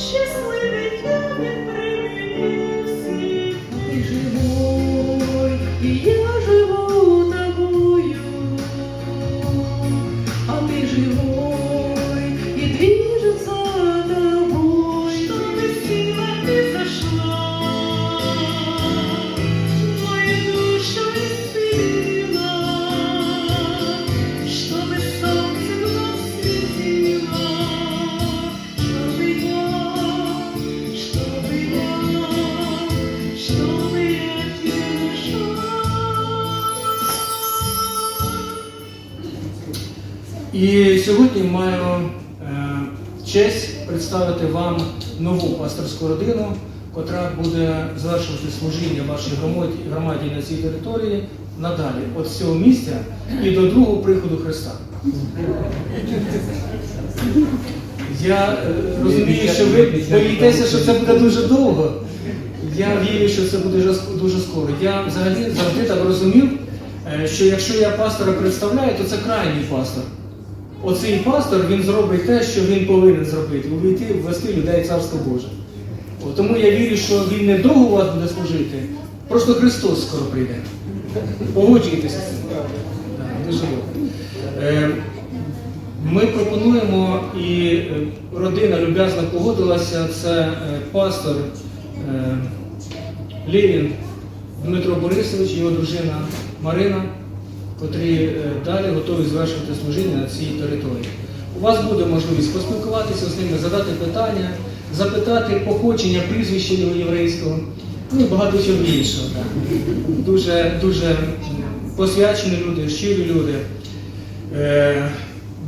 Tschüss. І сьогодні маю е, честь представити вам нову пасторську родину, котра буде завершувати служіння вашій громаді, громаді на цій території надалі, від цього місця і до другого приходу Христа. Я е, розумію, що ви боїтеся, що це буде дуже довго. Я вірю, що це буде дуже скоро. Я взагалі завжди так розумів, е, що якщо я пастора представляю, то це крайній пастор. Оцей пастор він зробить те, що він повинен зробити, увійти, ввести людей Царство Боже. Тому я вірю, що він не довго вас буде служити, просто Христос скоро прийде. Погоджуйтеся з цим. Дуже добре. Ми пропонуємо, і е, родина люб'язно погодилася, це е, пастор е, Лєвін Дмитро Борисович, його дружина Марина, котрі е, далі готові звершувати служіння на цій території. У вас буде можливість поспілкуватися з ними, задати питання, запитати походження прізвища його єврейського, ну і багато чого іншого. Дуже, дуже посвячені люди, щирі люди. Е,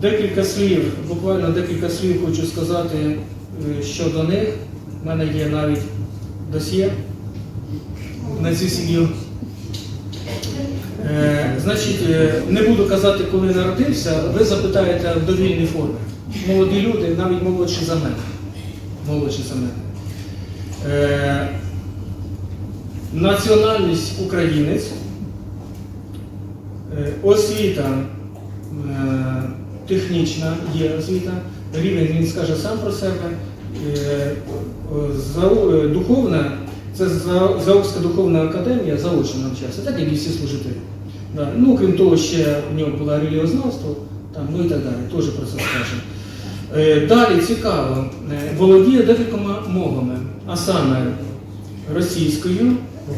Декілька слів, буквально декілька слів хочу сказати е, щодо них. У мене є навіть досьє на цю сім'ю. Значить, е, не буду казати, коли народився, ви запитаєте в довільній формі. Молоді люди, навіть молодші за мене. Молодші за мене. Е, національність українець, Е, освіта е, технічна є освіта, рівень він скаже сам про себе. Е, за- е, Духовна, це За- Заокська духовна академія заочно навчався, так як і всі служителі. Да. Ну, крім того, ще в нього було релігіознавство, там, ну і так далі, теж про це скажемо. Е, Далі цікаво, е, володіє декількома мовами, а саме російською,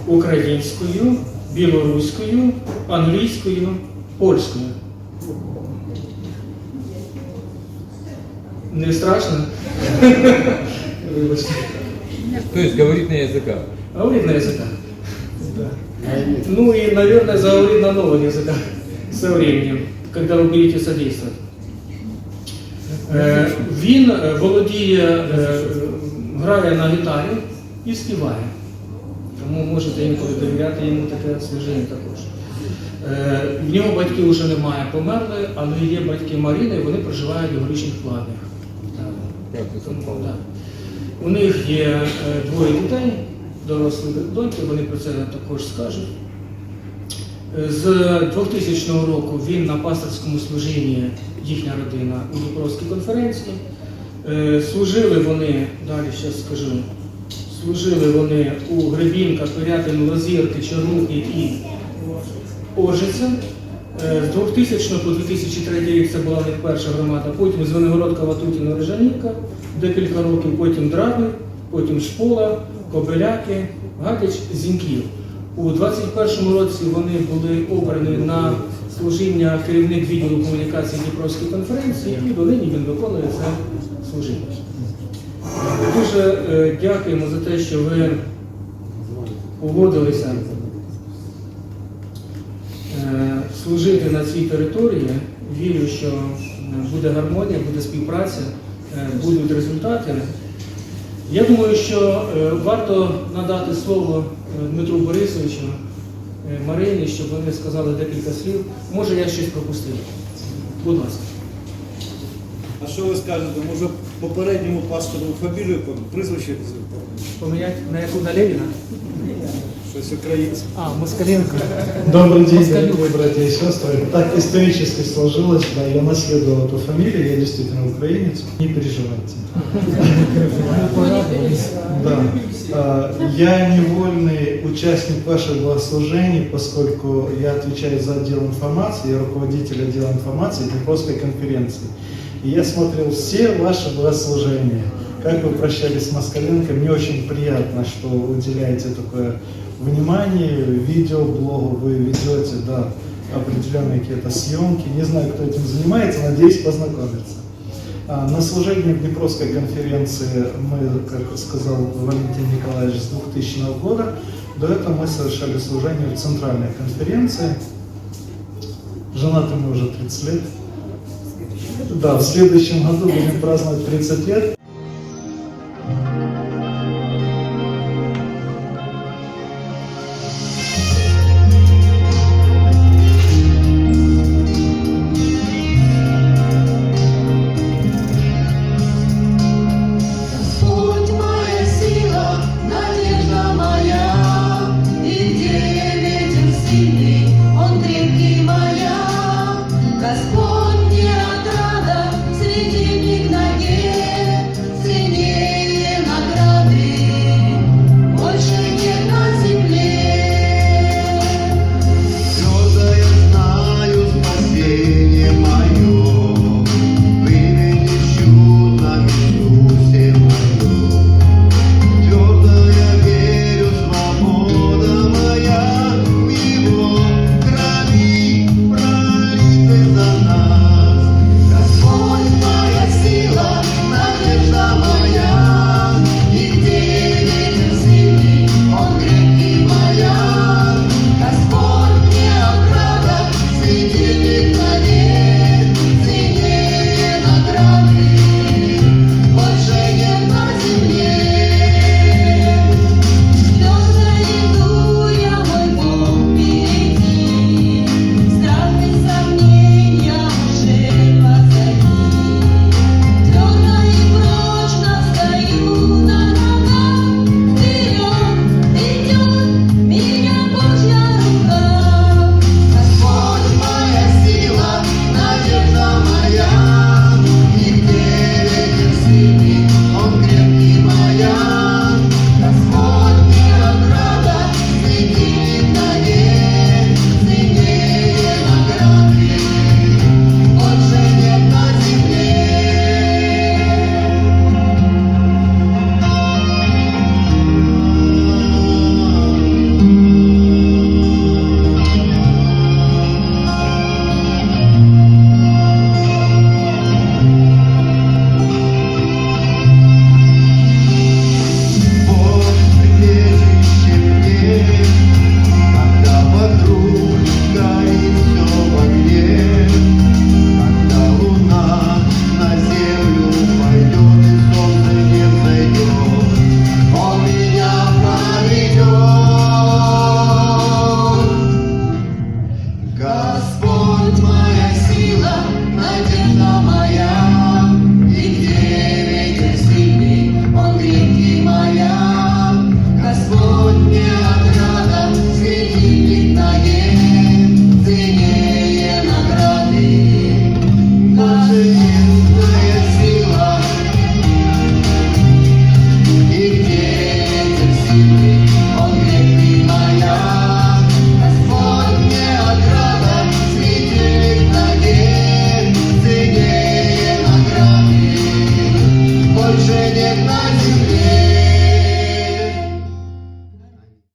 українською, білоруською, англійською, польською. Не страшно? То есть говорит на языках. Говорит на языках. Да. Ну и, наверное, заговорит на новых языках со временем, когда вы будете содействовать. Е, Він е, володіє, е, грає на гітарі і співає. Тому можете інколи довіряти йому таке служіння також. Е, В нього батьків вже немає, померли, але є батьки Маріни, і вони проживають у горішніх плавнях. Как ты Тому, совпало? да. У них є е, двоє дітей, дорослі доньки, вони про це також скажуть. Е, З 2000 року він на пасторському служінні, їхня родина, у Дніпровській конференції. Е, Служили вони, далі зараз скажу, служили вони у Гребінка, Пирятину, Лазірки, Чорнухи і Ожиця. Е, З 2000 по 2003 рік це була них перша громада, потім Звенигородка, Ватутіна, Рижанівка, декілька років, потім Драби, потім Шпола, Кобеляки, Гатич, Зіньків. У 21 році вони були обрані на служіння керівник відділу комунікації Дніпровської конференції, і донині він виконує це служіння. Дуже е, дякуємо за те, що ви погодилися е, служити на цій території. Вірю, що е, буде гармонія, буде співпраця, будуть результати. Я думаю, що е, варто надати слово е, Дмитру Борисовичу, е, Марині, щоб вони сказали декілька слів. Може, я щось пропустив. Будь ласка. А що ви скажете? Може попередньому пастору фамілію, прізвище Поміняти на яку на Левіна? Щось українське? А, Москаленко. Добрый день, Москалю. дорогие братья и сестры. Так исторически сложилось, да, я наследовал эту фамилию, я действительно украинец, не переживайте. Да. А, Я невольный участник ваших богослужений, поскольку я отвечаю за отдел информации, я руководитель отдела информации Днепровской конференции. И я смотрел все ваши богослужения. Как вы прощались с Москаленко, мне очень приятно, что уделяете такое внимание, видеоблогу вы ведете, да, определенные какие-то съемки. Не знаю, кто этим занимается, надеюсь познакомиться. А, На служении в Днепровской конференции мы, как сказал Валентин Николаевич, с 2000 года. До этого мы совершали служение в центральной конференции. Женаты мы уже 30 лет. Да, в следующем году будем праздновать 30 лет.